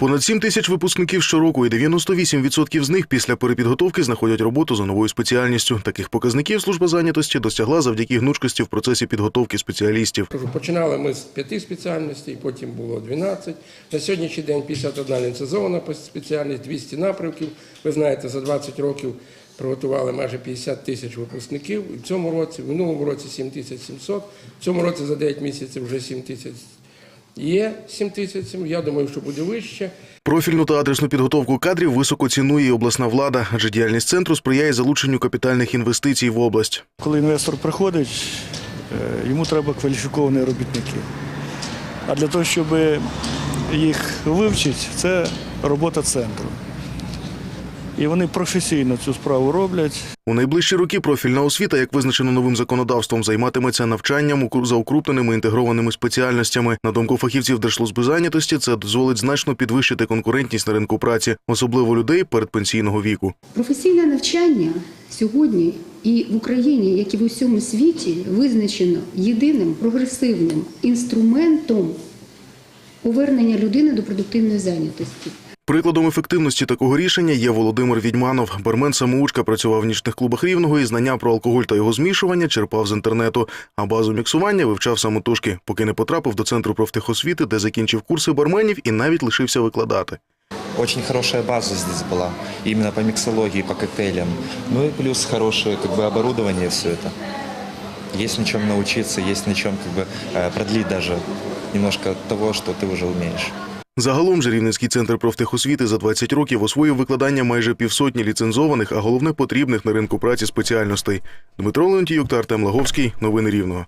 Понад 7 тисяч випускників щороку, і 98% з них після перепідготовки знаходять роботу за новою спеціальністю. Таких показників служба зайнятості досягла завдяки гнучкості в процесі підготовки спеціалістів. Починали ми з п'яти спеціальностей, потім було 12. На сьогоднішній день 51 ліцензована спеціальність, 200 напрямків. Ви знаєте, за 20 років приготували майже 50 тисяч випускників. В цьому році, в минулому році 7 тисяч 700, в цьому році за 9 місяців вже 7 тисяч є 7 тисяч, я думаю, що буде вище. Профільну та адресну підготовку кадрів високо цінує і обласна влада, адже діяльність центру сприяє залученню капітальних інвестицій в область. Коли інвестор приходить, е, йому треба кваліфіковані робітники. А для того, щоб їх вивчити, це робота центру. І вони професійно цю справу роблять. У найближчі роки профільна освіта, як визначено новим законодавством, займатиметься навчанням за укрупненими інтегрованими спеціальностями. На думку фахівців Держслужби зайнятості, це дозволить значно підвищити конкурентність на ринку праці, особливо людей передпенсійного віку. Професійне навчання сьогодні і в Україні, як і в усьому світі, визначено єдиним прогресивним інструментом повернення людини до продуктивної зайнятості. Прикладом ефективності такого рішення є Володимир Відьманов. Бармен самоучка працював в нічних клубах рівного і знання про алкоголь та його змішування черпав з інтернету. А базу міксування вивчав самотужки, поки не потрапив до центру профтехосвіти, де закінчив курси барменів і навіть лишився викладати. Очень хорошая база здесь была, именно по миксологии, по коктейлям. Ну и плюс хорошее как бы, оборудование все это. Есть на чем научиться, есть на чем как бы, э, продлить даже немножко того, что ты уже умеешь. Загалом же Рівненський центр профтехосвіти за 20 років освоїв викладання майже півсотні ліцензованих, а головне потрібних на ринку праці спеціальностей. Дмитро Леонтіюк та Артем Лаговський. Новини Рівного.